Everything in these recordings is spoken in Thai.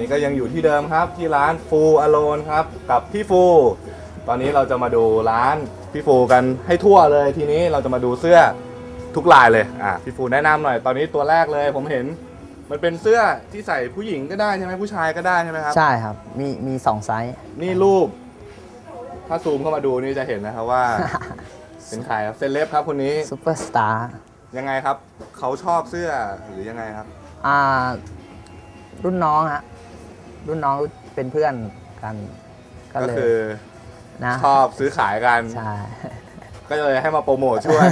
นี้ก็ยังอยู่ที่เดิมครับที่ร้านฟูอโลนครับกับพี่ฟู ตอนนี้เราจะมาดูร้านพี่ฟูกันให้ทั่วเลยทีนี้เราจะมาดูเสื้อทุกลายเลยอะพี่ฟูแนะนำหน่อยตอนนี้ตัวแรกเลยผมเห็น มันเป็นเสื้อที่ใส่ผู้หญิงก็ได้ใช่ไหมผู้ชายก็ได้ใช่ไหมครับ ใช่ครับ มีมีสองไซส์ นี่รูป ถ้าซูมเข้ามาดูนี่จะเห็นนะครับว่า เป็นใครครับเซเลบครับคนนี้ซูเปอร์สตาร์ยังไงครับ เขาชอบเสื้อหรือยังไงครับ อ่า รุ่นน้องฮะ รุ่นน้องเป็นเพื่อนกัน ก็ก็เลยคือนะชอบซื้อขายกัน ใช่ ก็เลยให้มาโปรโมทช่วยกัน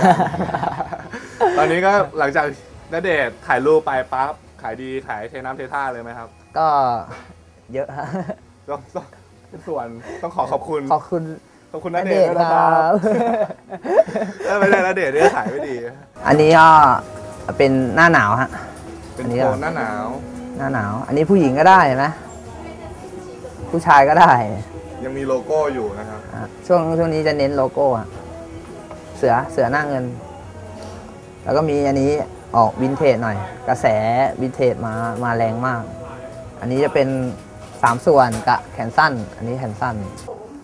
ตอนนี้ก็หลังจากณเดชน์ถ่ายรูปไปปั๊บขายดีขายเทน้ำเทท่าเลยไหมครับก็เยอะฮะต้องต้องเป็นส่วนต้องขอขอบคุณขอบคุณขอบคุณณณเดเดชชน์น์ด้วยนะคครัรับบเออไม่ได้ณเดชน์เนี่ยขายไม่ดี อันนี้ก็เป็นหน้าหนาวฮะ เป็นอันนี้โทเหรอนหน้าหนาว หน้าหนาว อันนี้ผู้หญิงก็ได้เห็นไหม ผู้ชายก็ได้ยังมีโลโก้อยู่นะครับอะช่วงช่วงนี้จะเน้นโลโก้อะเสือเสือหน้าเงิน แล้วก็มีอันนี้ออกวินเทจหน่อย กระแสวินเทจมามาแรงมาก อันนี้จะเป็นสามส่วนกับแขนสั้น อันนี้แขนสั้น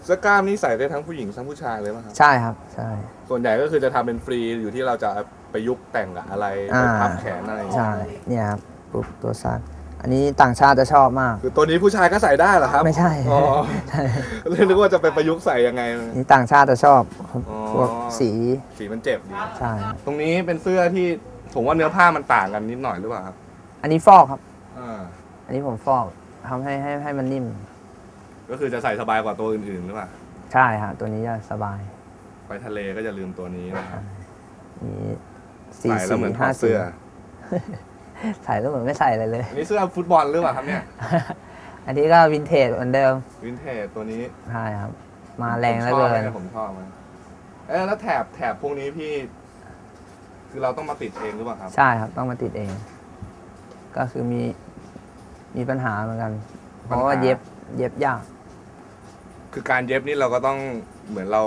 เสื้อกล้ามนี่ใส่ได้ทั้งผู้หญิงทั้งผู้ชายเลยไหมครับ ใช่ครับใช่ ส่วนใหญ่ก็คือจะทำเป็นฟรีอยู่ที่เราจะไปยุกแต่งกับอะไรอ่าไปพับแขนอะไรอย่างเงี้ย ใช่เนี่ยครับปุ๊บตัวสั้น อันนี้ต่างชาติจะชอบมาก คือตัวนี้ผู้ชายก็ใส่ได้เหรอครับ ไม่ใช่อ๋อใช่เลยนึกว่าจะไปประยุกต์ใส่ยังไงอันนี้ต่างชาติจะชอบอ๋อพวกสีสีมันเจ็บดีใช่ตรงนี้เป็นเสื้อที่ผมว่าเนื้อผ้ามันต่างกันนิดหน่อยหรือเปล่าครับ อันนี้ฟอกครับอ่าอันนี้ผมฟอกทำให้ให้ให้มันนิ่ม ก็คือจะใส่สบายกว่าตัวอื่นๆหรือเปล่า ใช่ฮะตัวนี้จะสบาย ไปทะเลก็จะลืมตัวนี้นะครับมีสี่ใส่แล้วสีเหมือนถอห้าดสีเสื้อ ใส่แล้วเหมือนไม่ใส่อะไรเลย อันนี้เสื้อฟุตบอลหรือเปล่าครับเนี่ย อันนี้ก็วินเทจเหมือนเดิมวินเทจตัวนี้ใช่ครับ มาแรงแล้วเกิน ผมชอบไหมเอ๊ะแล้วแถบแถบพวกนี้พี่ คือเราต้องมาติดเองหรือเปล่าครับ ใช่ครับต้องมาติดเอง ก็คือมีมีปัญหาเหมือนกัน เพราะว่าเย็บเย็บยาก คือการเย็บนี่เราก็ต้องเหมือนเรา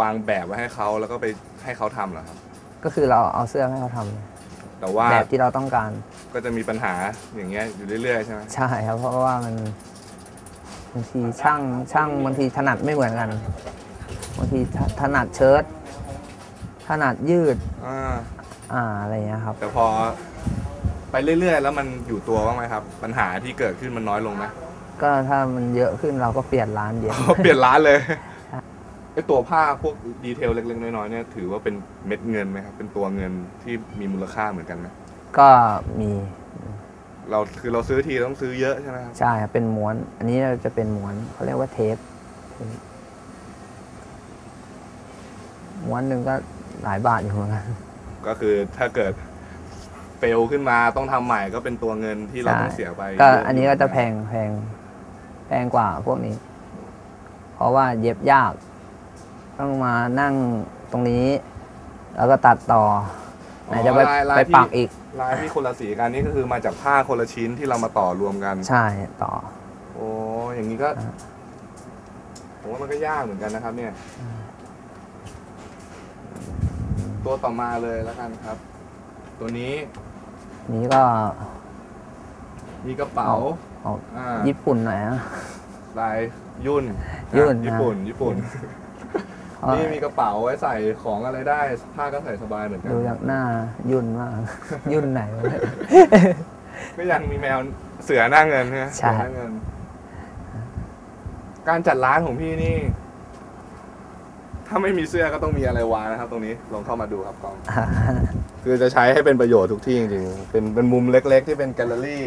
วางแบบไว้ให้เขาแล้วก็ไปให้เขาทำเหรอครับ ก็คือเราเอาเสื้อให้เขาท แต่ว่าำแบบที่เราต้องการ ก็จะมีปัญหาอย่างเงี้ยอยู่เรื่อยๆใช่ไหมใช่ครับเพราะว่ามันบางทีช่างช่างบางทีถนัดไม่เหมือนกันบางทีถถนัดเชิ้ตถนัดยืดอ่าอ่าอะไรอย่างเงี้ยครับ แต่พอไปเรื่อยๆ แล้วมันอยู่ตัวบ้างไหมครับ ปัญหาที่เกิดขึ้นมันน้อยลงไหมก็ถ้ามันเยอะขึ้นเราก็เปลี่ยนร้านเย็บเปลี่ยนร้านเลยใช่ ไอตัวผ้าพวกดีเทลเล็กๆน้อยๆเนี่ยถือว่าเป็นเม็ดเงินไหมครับเป็นตัวเงินที่มีมูลค่าเหมือนกันไหมก็มีเราคือเราซื้อทีต้องซื้อเยอะใช่ไหมครับใช่ครับเป็นม้วน อันนี้เราจะเป็นม้วนเขาเรียกว่าเทปม้วนหนึ่งก็หลายบาทอยู่เหมือนกันก็คือถ้าเกิดเฟลขึ้นมาต้องทำใหม่ก็เป็นตัวเงินที่เราต้องเสียไปก็เยะอันนี้ก็จะแพงแพงแพงกว่าพวกนี้ เพราะว่าเย็บยาก ต้องมานั่งตรงนี้ แล้วก็ตัดต่อไหนจะไปลายลายไปที่ ปักอีก ลายที่คนละสีกันนี่ก็คือมาจากผ้าคนละชิ้นที่เรามาต่อรวมกัน ใช่ต่อ โอ้อย่างนี้ก็อ่า ผมว่ามันก็ยากเหมือนกันนะครับ เนี่ย ตัวต่อมาเลยแล้วกันครับ ตัวนี้นี้ก็มีกระเป๋าออกอ่าญี่ปุ่นหน่อยนะ ลายยุ่นยุ่นอะญี่ปุ่น ญี่ปุ่นเพราะ นี่มีกระเป๋าไว้ใส่ของอะไรได้ ผ้าก็ใส่สบายเหมือนกัน ดูจากหน้ายุ่นมาก ยุ่นไหนวะเนี่ยก็ยังมีแมวเสือหน้าเงินใช่ไหมใช่ เสือหน้าเงิน การจัดร้านของพี่นี่ ถ้าไม่มีเสื้อก็ต้องมีอะไรวางนะครับ ตรงนี้ลองเข้ามาดูครับกล้อง คือจะใช้ให้เป็นประโยชน์ทุกที่จริงๆ เป็นเป็นมุมเล็กๆ ที่เป็นแกลเลอรี่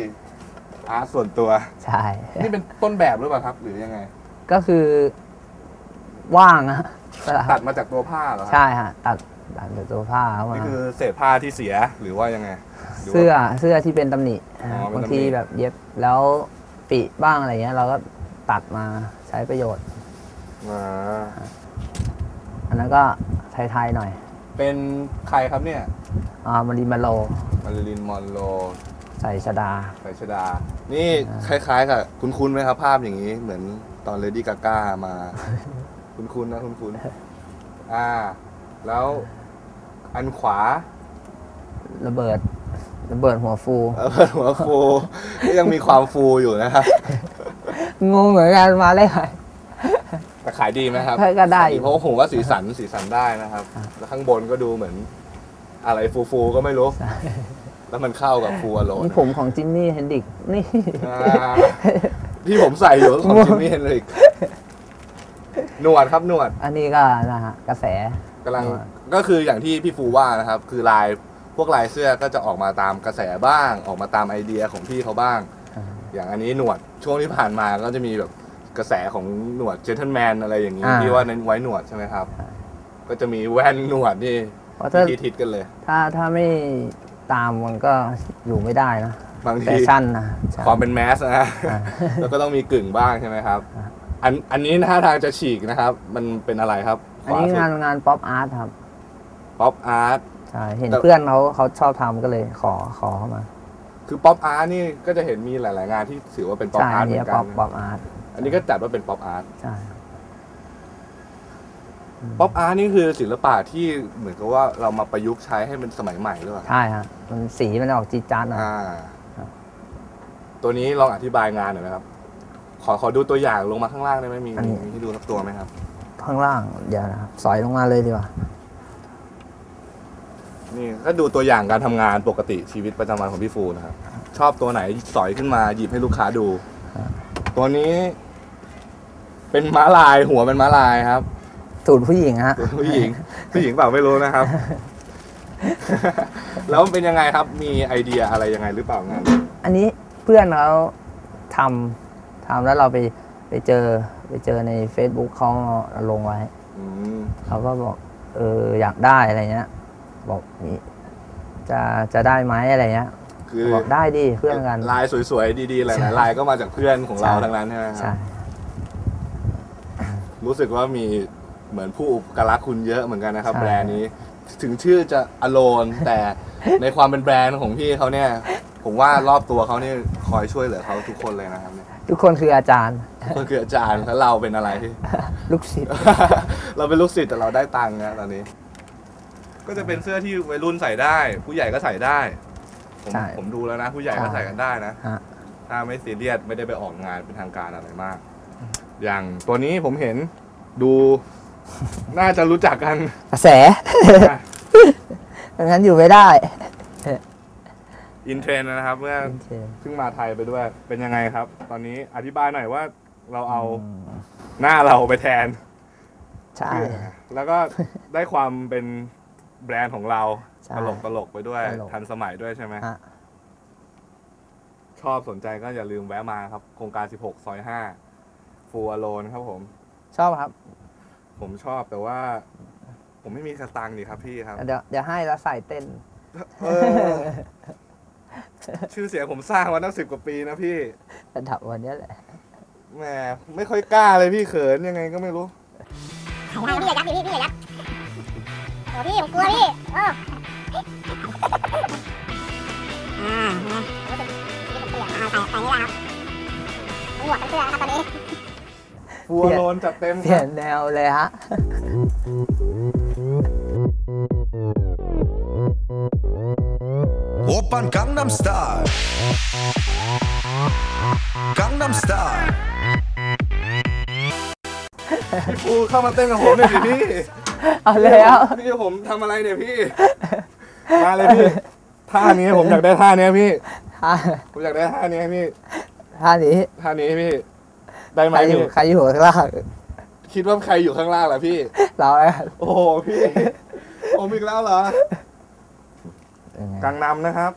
อาร์ตส่วนตัว ใช่ นี่เป็นต้นแบบหรือเปล่าครับ หรือยังไง ก็คือ ว่างอะสลับตัดมาจากตัวผ้าเหรอครับใช่ฮะตัดตัดจากตัวผ้าเข้ามานี่คือเศษผ้าที่เสียหรือว่ายังไงหรืว่า เสื้อเสื้อที่เป็นตำหนิอ๋อเป็นบางตำหนิทีแบบเย็บแล้วปีบ้างอะไรเงี้ย เราก็ตัดมาใช้ประโยชน์ อ่าอันนั้นก็ไทยๆหน่อยเป็นใครครับเนี่ยอ่ามาริมาโลมาริลินมอนโรใส่ชดา ไสชดา นี่คล้ายๆกับคุ้นๆไหมครับภาพอย่างนี้ เหมือนตอนเลดี้กาก้ามา คุ้นๆนะคุ้นๆอ่า แล้วอันขวา ระเบิด ระเบิดหัวฟูเออหัวฟูก็ยังมีความฟูอยู่นะครับงงเหมือนกันมาได้ไงแต่ขายดีไหมครับก็ได้อยู่เพราะว่าผมว่าสีสันสีสันได้นะครับครับ แล้วข้างบนก็ดูเหมือน อะไรฟูฟูๆก็ไม่รู้ แล้วมันเข้ากับฟูอโลนนี่ผมของจิมมี่เฮนดิกนี่อ่าที่ผมใส่อยู่ของจิมมี่เฮนริก หนวดครับหนวดอันนี้ก็นะฮะกระแส กำลังหนวด ก็คืออย่างที่พี่ฟูว่านะครับ คือลายพวกลายเสื้อก็จะออกมาตามกระแสบ้าง ออกมาตามไอเดียของพี่เขาบ้างอ่าอย่างอันนี้หนวดช่วงที่ผ่านมาก็จะมีแบบกระแสของหนวดเจน t l e แมนอะไรอย่างนี้อ่า ที่ว่าเน้นไว้หนวดใช่ไหมครับ ก็จะมีแว่นหนวดนี่เพราะถ้าที่ทิศกันเลย ถ้าถ้าไม่ตามมันก็อยู่ไม่ได้นะบางแฟทีชั่นนะใช่ความเป็นแมสนะอ่า แล้วก็ต้องมีกึ่งบ้างใช่ไหมครับ อ่าอันอันนี้ท่าทางจะฉีกนะครับ มันเป็นอะไรครับอันนี้งานงานป๊อปอาร์ตครับป๊อปอาร์ตใช่เห็นแต่เพื่อนเขาเขาชอบทำก็เลยขอขอเข้ามาคือป๊อปอาร์ตนี่ก็จะเห็นมีหลาย ๆ งานที่ถือว่าเป็นป๊อปใช่อาร์อัตนเหมืนี้อนกัป๊อปนป๊อปอาร์ตอันนี้ก็จัดว่าเป็นป๊อปอาร์ตใช่ป๊อปอาร์ตนี่คือศิลปะที่เหมือนกับว่าเรามาประยุกต์ใช้ให้มันสมัยใหม่หรือเปล่าใช่ฮะมันสีมันออกจีดจานหน่อย อ่า ครับ ตัวนี้ลองอธิบายงานหน่อยนะครับ ขอขอดูตัวอย่างลงมาข้างล่างได้ไหมมีมีมีให้ดูสักตัวไหมครับ ข้างล่างเดี๋ยวนะครับสอยลงมาเลยดีกว่า นี่ก็ดูตัวอย่างการทำงานปกติชีวิตประจำวันของพี่ฟูนะครับ ชอบตัวไหนสอยขึ้นมาหยิบให้ลูกค้าดู ครับ ตัวนี้ เป็นม้าลายหัวเป็นม้าลายครับ สูตรผู้หญิงฮะตัวผู้หญิง ผู้หญิงเปล่าไม่รู้นะครับ แล้วมันเป็นยังไงครับมีไอเดียอะไรยังไงหรือเปล่างานอันนี้เพื่อนเขาทำ ทำแล้วเราไปไปเจอไปเจอใน Facebook เขาเอาลงไว้อืมเขาก็บอกเอออยากได้อะไรเงี้ย บอกนี่จะจะได้ไหมอะไรเงี้ยคือบอกได้ดิเพื่อนกัน ลายสวยๆ ดีๆหใช่ลายๆลายก็มาจากเพื่อนของเราใช่ ทั้งนั้นใช่ไหมคใช่รับรู้สึกว่ามีเหมือนผู้อุปการะคุณเยอะเหมือนกันนะครับใช่แบรนด์นี้ ถึงชื่อจะอโลนแต่ในความเป็นแบรนด์ของพี่เขาเนี่ย ผมว่ารอบตัวเขาเนี่ยคอยช่วยเหลือเขาทุกคนเลยนะครับเนี่ย ทุกคนคืออาจารย์ ก็คืออาจารย์แล้วเราเป็นอะไร ลูกศิษย์ เราเป็นลูกศิษย์แต่เราได้ตังค์นะตอนนี้ ก็จะเป็นเสื้อที่วัยรุ่นใส่ได้ ผู้ใหญ่ก็ใส่ได้ผมใช่ผมดูแล้วนะ ผู้ใหญ่ก็ใช่ใส่กันได้นะฮะ ถ้าไม่ซีเรียสไม่ได้ไปออกงานเป็นทางการอะไรมาก อย่างตัวนี้ผมเห็นดู น่าจะรู้จักกัน กระแสไม่งั้นอยู่ไม่ได้ อินเทรนนะครับเมื่อเพิ่งมาไทยไปด้วย เป็นยังไงครับ ตอนนี้อธิบายหน่อยว่าเราเอาหน้าเราไปแทน ใช่ แล้วก็ได้ความเป็นแบรนด์ของเราใช่ตลกตลกไปด้วย ตลก ทันสมัยด้วยใช่ไหม ฮะ ชอบสนใจก็อย่าลืมแวะมาครับ โครงการ 16 ซอย 5 ฟูอโลนครับผม ชอบครับ ผมชอบแต่ว่า ผมไม่มีสตังค์ดีครับพี่ครับ เดี๋ยวเดี๋ยวให้แล้วใส่เต้น เออ ชื่อเสียงผมสร้างมาตั้งสิบกว่าปีนะพี่ระดับวันนี้แหละ แหมไม่ค่อยกล้าเลยพี่เขินยังไงก็ไม่รู้พี่อย่ายักดิพี่พี่อย่ายักโอ้พี่ผมกลัวพี่เอออ่านะรู้สึกที่ผมเปลี่ยนอ่าใส่ใส่นี่แหละครับหมวกทั้งเสื้อนะครับตอนนี้ฟูอโลนจัดเต็มเปคลี่ยรับนแนวเลยฮะ 오빤 강남스타일 강남스타일 พี่ฟูเข้ามาเต้นกับผมหน่อยสิพี่ เอาแล้ว พี่จะผมทำอะไรเนี่ยพี่ มาเลยพี่ ท่านี้ผมอยากได้ท่านี้พี่ ท่า ผมอยากได้ท่านี้พี่ ท่านี้ ท่านี้พี่ ได้ไหม ใครอยู่ พี่ ใครอยู่ข้างล่าง คิดว่าใครอยู่ข้างล่างล่ะพี่ เราเอง โอ้โหพี่ ผมอีกแล้วเหรอ ยังไงกังนำนะครับ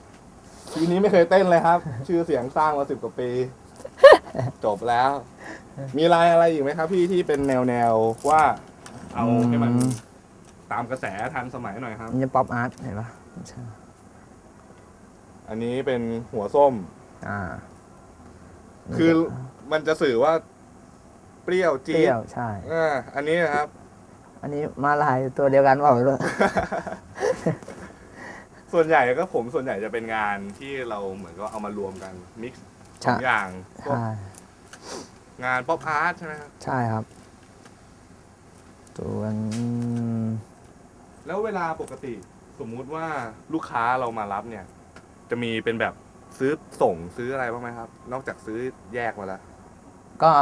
ทีนี้ไม่เคยเต้นเลยครับ ชื่อเสียงสร้างมาสิบกว่าปี จบแล้ว มีลายอะไรอีกไหมครับ พี่ที่เป็นแนวแนวๆว่าเอาให้มันตามกระแสทันสมัยหน่อยครับ มันจะป๊อปอาร์ตเห็นปะใช่อันนี้เป็นหัวส้ม อ่า คือมันจะสื่อว่า เปรี้ยวเปจี๊รี้ดยวใช่ อ่าอันนี้นะครับ อันนี้มาลายตัวเดียวกันเปล่าไม่รู้ ส่วนใหญ่ก็ผมส่วนใหญ่จะเป็นงานที่เราเหมือนก็เอามารวมกันมิกซ์สใช่องอย่างพวกใช่งานป๊อปอาร์ตใช่ไหมครับใช่ครับ ส่วนแล้วเวลาปกติสมมุติว่าลูกค้าเรามารับเนี่ย จะมีเป็นแบบซื้อส่งซื้ออะไรบ้างไหมครับ นอกจากซื้อแยกมาแล้ว ก็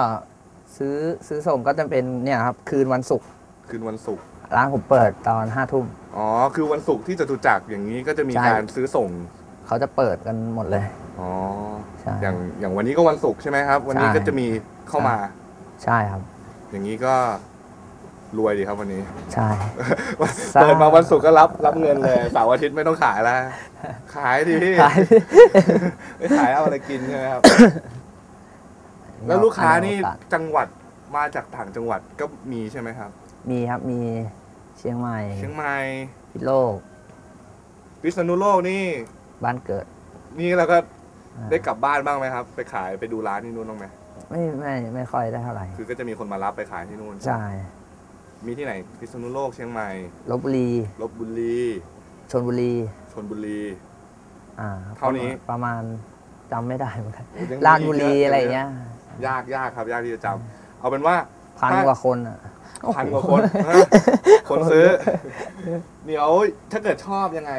ซื้อซื้อส่งก็จะเป็นเนี่ยครับ คืนวันศุกร์คืนวันศุกร์ ร้านผมเปิดตอนห้าทุ่ม อ๋อ คือวันศุกร์ที่จตุจักรอย่างนี้ก็จะมีใช่ การซื้อส่ง เขาจะเปิดกันหมดเลย อ๋อ ใช่ อย่างอย่างวันนี้ก็วันศุกร์ใช่ไหมครับ วันนี้ใช่ ก็จะมีเข้ามา ใช่ครับ อย่างนี้ก็รวยดีครับวันนี้ ใช่เปิดมาวันศุกร์ก็รับรับเงินเลยเสาร์อาทิตย์ไม่ต้องขายแล้ว ขายดิพี่ ขาย ไม่ขายเอาอะไรกินใช่ไหมครับ แล้วลูกค้านี่อัโอกสจังหวัดมาจากต่างจังหวัดก็มีใช่ไหมครับ มีครับมี เชียงใหม่เชียงใหม่พิษโลก พิษณุโลกนี่ บ้านเกิด นี่เราก็อ่าได้กลับบ้านบ้างไหมครับ ไปขายไปดูร้านที่นู่นบ้างไหมไม่ไม่ไม่ค่อยได้เท่าไหร่คือก็จะมีคนมารับไปขายที่นู่นใช่มีที่ไหน พิษณุโลกเชียงใหม่ลบบุรีลบบุรีชนบุรีชนบุรี อ่าเท่านี้ ประมาณจำไม่ได้เหมือนกันยังมีลาดบุรีกอะไรอย่างเงี้ย ยากยากครับ ยากที่จะจำเอาเป็นว่าพันถ้ากว่าคนอะ พันกว่าคนฮะคนซื้อ เดี๋ยวถ้าเกิดชอบยังไง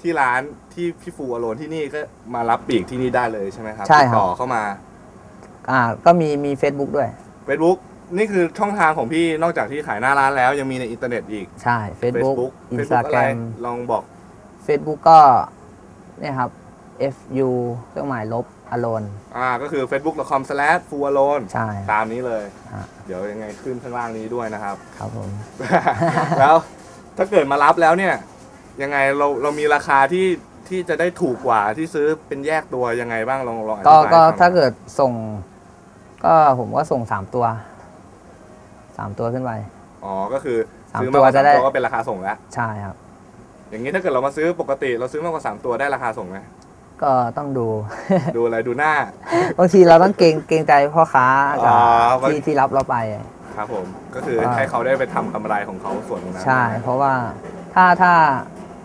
ที่ร้านที่พี่ฟูอโลนที่นี่ก็มารับปีกที่นี่ได้เลยใช่ไหมครับใช่ครับ ติดต่อเข้ามาอ่า ก็มีมี Facebook ด้วย Facebook นี่คือช่องทางของพี่นอกจากที่ขายหน้าร้านแล้วยังมีในอินเทอร์เน็ตอีก ใช่ Facebook Facebook อะไร Instagram ลองบอก Facebook ก็เนี่ยครับ FU เครื่องหมายลบ alone อ่าก็คือ facebook.com/fualone ใช่ ตามนี้เลยอะเดี๋ยวยังไงขึ้นข้างล่างนี้ด้วยนะครับ ครับผม แล้วถ้าเกิดมารับแล้วเนี่ย ยังไงเราเรามีราคาที่ที่จะได้ถูกกว่าที่ซื้อเป็นแยกตัวยังไงบ้างลองลองอธิก็บายก็ให้ฟังถ้าเกิดส่ง ก็ผมก็ส่งสามตัวสามตัวขึ้นไป อ๋อก็คือสามซื้อมากกว่าตัวจะสามได้ ตัวก็เป็นราคาส่งแล้ว ใช่ครับ อย่างนี้ถ้าเกิดเรามาซื้อปกติเราซื้อมากกว่าสามตัวได้ราคาส่งไหม ก็ต้องดู ดูอะไรดูหน้า บางทีเราต้องเกรงเกรงใจพ่อค้ากับอ๋อ ที่ที่รับเราไป ครับผม ก็คืออ่า ให้เขาได้ไปทำกำไรของเขาส่วนตรงนั้นใช่ เพราะว่าถ้าถ้า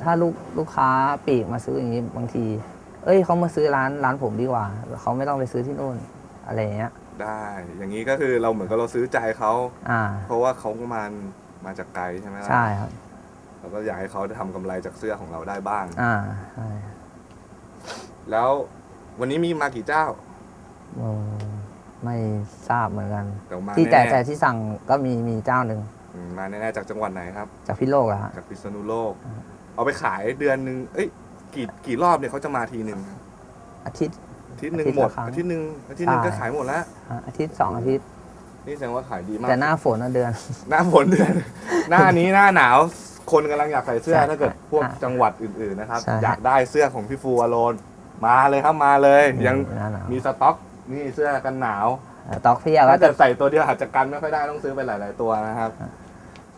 ถ้าลูกลูกค้าปลีกมาซื้ออย่างนี้บางที เอ้ยเขามาซื้อร้านร้านผมดีกว่าเขาไม่ต้องไปซื้อที่นู่นอะไรอย่างเงี้ย ได้ อย่างนี้ก็คือเราเหมือนกับเราซื้อใจเขา อ่า เพราะว่าเขามามาจากไกลใช่ไหมล่ะใช่ครับ เราก็อยากให้เขาได้ทำกำไรจากเสื้อของเราได้บ้าง อ่าใช่ แล้ววันนี้มีมากี่เจ้า อืมไม่ทราบเหมือนกัน แต่มาที่แต่แน่ๆแต่ที่สั่งก็มีมีเจ้าหนึ่งอืมมาแน่ๆจากจังหวัดไหนครับ จากพิโลกอะฮะจากพิษณุโลก เอาไปขายเดือนหนึ่งเอ้ยกี่กี่รอบเนี่ยเขาจะมาทีหนึ่งอาทิตย์ อาทิตย์หนึ่งอาทิตย์หมดละครั้งอาทิตย์หนึ่งอาทิตย์หนึ่งใช่ ก็ขายหมดแล้วอะอาทิตย์สองอาทิตย์ นี่แสดงว่าขายดีมาก แต่หน้าฝนอะเดือน หน้าฝนเดือน หน้านี้หน้าหนาว คนกำลังอยากใส่เสื้อใช่ถ้าเกิดพวกอะจังหวัดอื่นๆนะครับ ใช่ อยากได้เสื้อของพี่ฟูอโลน มาเลยครับมาเลย ยัง หน้าหนาว มีสต็อกนี่เสื้อกันหนาว แต่ต็อกพี่อะก็ ถ้า จะ เกิดใส่ตัวเดียวอาจจะกันไม่ค่อยได้ต้องซื้อไปหลาย ๆ ตัวนะครับ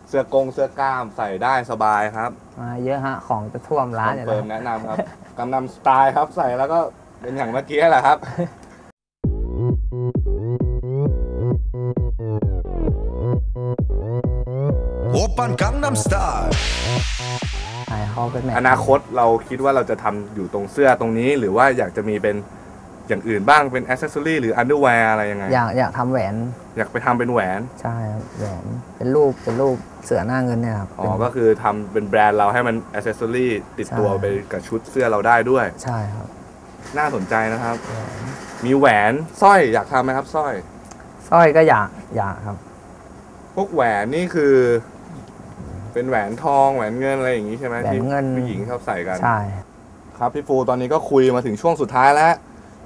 เสื้อกงเสื้อกล้ามใส่ได้สบายครับ มาเยอะฮะ ของจะท่วมร้าน คอน อยู่ เฟิร์ม แล้ว แนะนำครับกำนำสไตล์ครับใส่แล้วก็เป็นอย่างเมื่อกี้แหละครับ 오빤 강남스타일 ใช่ เขาเป็นแมทอนาคตเราคิดว่าเราจะทำอยู่ตรงเสื้อตรงนี้ หรือว่าอยากจะมีเป็นอย่างอื่นบ้างเป็นอ c เซสซอรี่หรืออันเดอร์แวร์อะไรยังไง อยากอยากทำแหวนอยากไปทำเป็นแหวน ใช่ครับแหวนเป็นรูปเป็นรูปเสือหน้าเงินเนี่ยครับอ๋อ เป็น ก็คือทำเป็นแบรนด์เราให้มันอ c เซสซอรี่ติดตัวใช่ ไปกับชุดเสื้อเราได้ด้วย ใช่ครับน่าสนใจนะครับ แหวนมีแหวนสร้อยอยากทำไหมครับสร้อย สร้อยก็อยากอยากครับ พวกแหวนนี่คือ เป็นแหวนทองแหวนเงินอะไรอย่างนี้ใช่ไหมแหวนที่เงิน ผู้หญิงชอบใส่กัน ใช่ ครับพี่ฟูตอนนี้ก็คุยมาถึงช่วงสุดท้ายแล้ว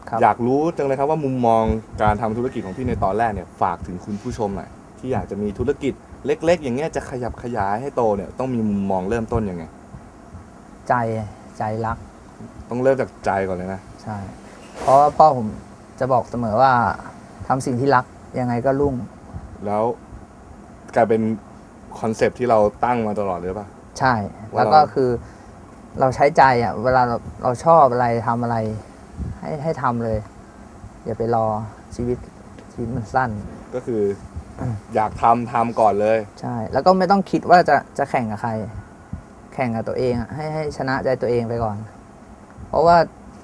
ครับ อยากรู้จังเลยครับว่ามุมมองการทำธุรกิจของพี่ในตอนแรกเนี่ยฝากถึงคุณผู้ชมหน่อยที่อยากจะมีธุรกิจเล็ก ๆ อย่างเงี้ยจะขยับขยายให้โตเนี่ยต้องมีมุมมองเริ่มต้นยังไง ใจใจรัก ต้องเริ่มจากใจก่อนเลยนะ ใช่ เพราะว่าพ่อผมจะบอกเสมอว่าทำสิ่งที่รักยังไงก็รุ่ง แล้วกลายเป็น คอนเซปต์ที่เราตั้งมาตลอดเลยป่ะ ใช่ว่าแล้วก็เราคือเราใช้ใจอะ เวลาเราเราชอบอะไรทำอะไร ให้ให้ทำเลย อย่าไปรอชีวิตชีวิตมันสั้น ก็คือออยากทำทำก่อนเลย ใช่ แล้วก็ไม่ต้องคิดว่าจะจะแข่งกับใคร แข่งกับตัวเองอะให้ให้ชนะใจตัวเองไปก่อน เพราะว่า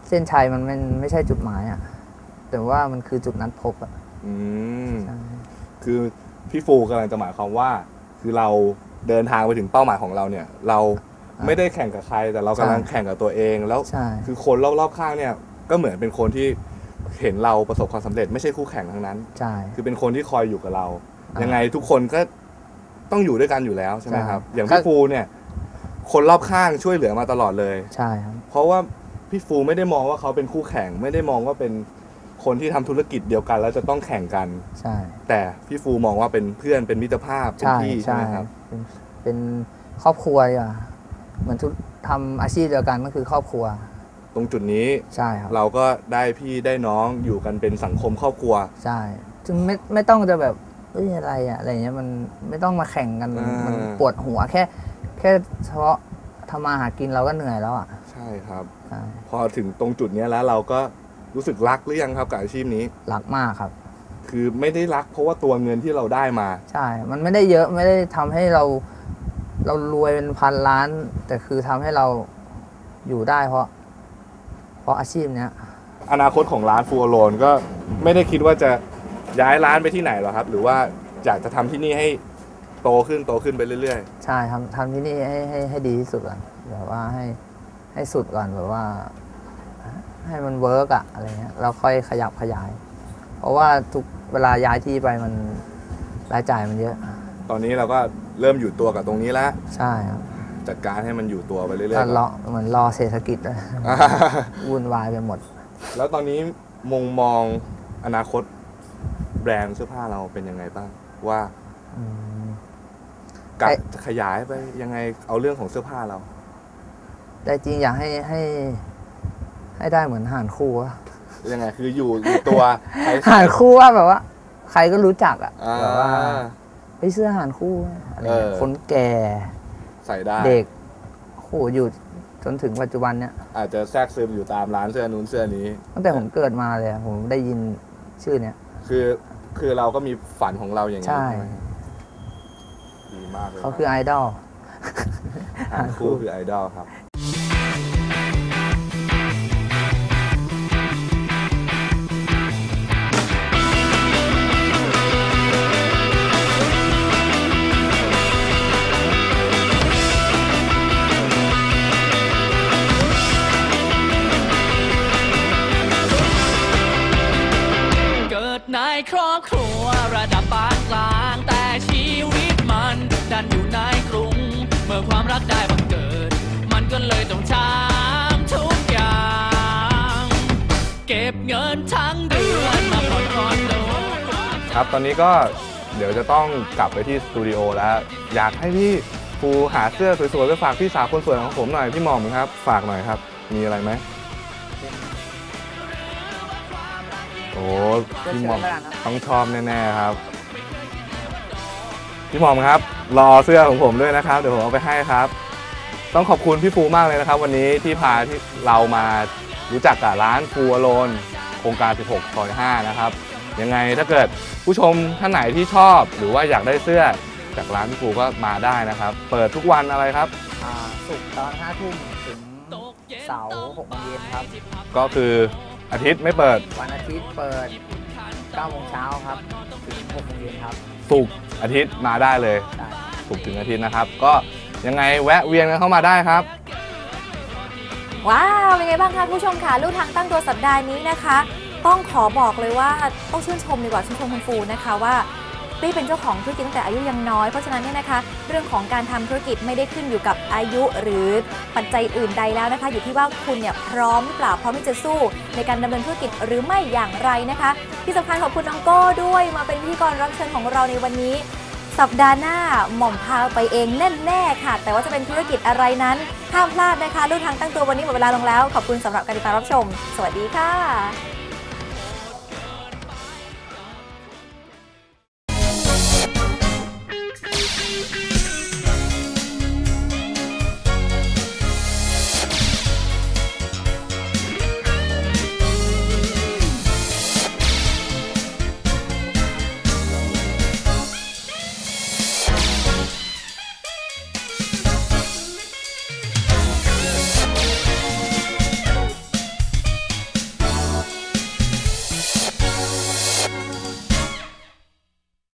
เส้นชัยมันมันไม่ใช่จุดหมายอะ แต่ว่ามันคือจุดนัดพบอะอืมใช่คือพี่ฟูกำลังจะหมายความว่า คือเราเดินทางไปถึงเป้าหมายของเราเนี่ย เราไม่ได้แข่งกับใคร แต่เรากำลังใช่แข่งกับตัวเองแล้วใช่ คือคนรอบๆข้างเนี่ยก็เหมือนเป็นคนที่เห็นเราประสบความสำเร็จไม่ใช่คู่แข่งทั้งนั้น ใช่ คือเป็นคนที่คอยอยู่กับเรา อ่ายัยังไงทุกคนก็ต้องอยู่ด้วยกันอยู่แล้วใช่ไหมครับ ใช่ อย่างก็พี่ฟูเนี่ย คนรอบข้างช่วยเหลือมาตลอดเลย ใช่ครับ เพราะว่าพี่ฟูไม่ได้มองว่าเขาเป็นคู่แข่ง ไม่ได้มองว่าเป็น คนที่ทำธุรกิจเดียวกันแล้วจะต้องแข่งกัน ใช่แต่พี่ฟูมองว่าเป็นเพื่อนเป็นมิตรภาพเป็นใช่พี่ใช่ใช่ไหมครับ เป็นเป็นครอบครัวอะเหมือนทุกทำอาชีพเดียวกันก็คือครอบครัว ตรงจุดนี้ใช่ครับ เราก็ได้พี่ได้น้องอยู่กันเป็นสังคมครอบครัว ใช่จึงไม่ไม่ต้องจะแบบเอ้ยอะไรอะอะไรเงี้ยมันไม่ต้องมาแข่งกันมันอ่ามั มันปวดหัวแค่ แค่เฉพาะทำมาหากินเราก็เหนื่อยแล้วอะใช่ครับ ใช่พอถึงตรงจุดเนี้ยแล้วเราก็ รู้สึกรักหรือยังครับกับอาชีพนี้ รักมากครับ คือไม่ได้รักเพราะว่าตัวเงินที่เราได้มา ใช่ มันไม่ได้เยอะไม่ได้ทำให้เราเรารวยเป็นพันล้าน แต่คือทำให้เราอยู่ได้เพราะ เพราะอาชีพเนี้ย อนาคตของร้านฟูโลนก็ไม่ได้คิดว่าจะย้ายร้านไปที่ไหนหรอกครับ หรือว่าอยากจะทำที่นี่ให้โตขึ้นโตขึ้นไปเรื่อยใช่ทำทำที่นี่ให้ให้ให้ดีที่สุดก่อนแบบว่าให้ให้สุดก่อนแบบว่า ให้มันเวิร์กอะอะไรเงี้ยเราค่อยขยับขยาย เพราะว่าทุกเวลาย้ายที่ไปมันรายจ่ายมันเยอะๆตอนนี้เราก็เริ่มอยู่ตัวกับตรงนี้แล้ว ใช่ครับจัดการให้มันอยู่ตัวไปเรื่อยก็ๆรอเหมือนรอเศรษฐกิจอะ อ่าวุ่นวายไปหมด แล้วตอนนี้มองมองอนาคตแบรนด์เสื้อผ้าเราเป็นยังไงบ้าง ว่าอืม กะไอ้ จะขยายไปยังไงเอาเรื่องของเสื้อผ้าเรา แต่จริงอยากให้ให้ ให้ได้เหมือนห่านคู่อะยังไงคืออยู่อยู่ตัวใช้ห่านคู่ว่าแบบว่า ใครก็รู้จักอะอ่า แบบว่าไปเสื้อห่านคู่อะไรเงี้ยเออ คนแก่ใส่ได้ เด็กโหอยู่จนถึงปัจจุบันเนี้ยอาจจะแทรกซึมอยู่ตามร้านเสื้อนู้นเสื้อนี้ ตั้งแต่ผมเกิดมาเลยอะผมได้ยินชื่อเนี้ยคือคือเราก็มีฝันของเราอย่างนี้ใช่ใช่ไหมดีมากเลยเขาคือไอดอล หางคู่คือไอดอลครับ ครับตอนนี้ก็เดี๋ยวจะต้องกลับไปที่สตูดิโอแล้ว อยากให้พี่ฟูหาเสื้อสวยๆไปฝากพี่สาวคนสวยของผมหน่อยพี่หม่อมครับ ฝากหน่อยครับ มีอะไรไหมโอ้พี่หม่อมต้องชอบแน่ๆครับ พี่หม่อมครับ รอเสื้อของผมด้วยนะครับ เดี๋ยวผมเอาไปให้ครับ ต้องขอบคุณพี่ฟูมากเลยนะครับ วันนี้ที่พาที่เรามารู้จักกับร้านฟูอโลนโครงการ 16ซอย5นะครับ ยังไงถ้าเกิดผู้ชมท่านไหนที่ชอบ หรือว่าอยากได้เสื้อจากร้านพี่ฟูก็มาได้นะครับ เปิดทุกวันอะไรครับ อ่าศุกร์ตอนห้าทุ่มถึงเสาร์หกโมงเย็นครับ ก็คืออาทิตย์ไม่เปิดวันอาทิตย์เปิด9โมงเช้าครับ ถึง6โมงเย็นครับศุกร์อาทิตย์มาได้เลยได้ศุกร์ถึงอาทิตย์นะครับ ก็ยังไงแวะเวียนกันเข้ามาได้ครับ ว้าว เป็นไงบ้างคะคุณผู้ชมค่ะลู่ทางตั้งตัวสัปดาห์นี้นะคะ ต้องขอบอกเลยว่าต้องชื่นชมดีกว่าชื่นชมคุณฟูนะคะว่าปี้เป็นเจ้าของธุรกิจตั้งแต่อายุยังน้อย เพราะฉะนั้นเนี่ยนะคะ เรื่องของการทำธุรกิจไม่ได้ขึ้นอยู่กับอายุหรือปัจจัยอื่นใดแล้วนะคะ อยู่ที่ว่าคุณเนี่ยพร้อมหรือเปล่าพร้อมที่จะสู้ ในการดำเนินธุรกิจหรือไม่อย่างไรนะคะ ที่สำคัญขอบคุณน้องโก้ด้วยมาเป็นพิธีกรรับเชิญของเราในวันนี้ สัปดาห์หน้าหม่อมพาไปเองแน่ๆค่ะ แต่ว่าจะเป็นธุรกิจอะไรนั้นห้ามพลาดนะคะลู่ทางตั้งตัววันนี้หมดเวลาลงแล้ว ขอบคุณสำหรับการติดตามรับชม สวัสดีค่ะ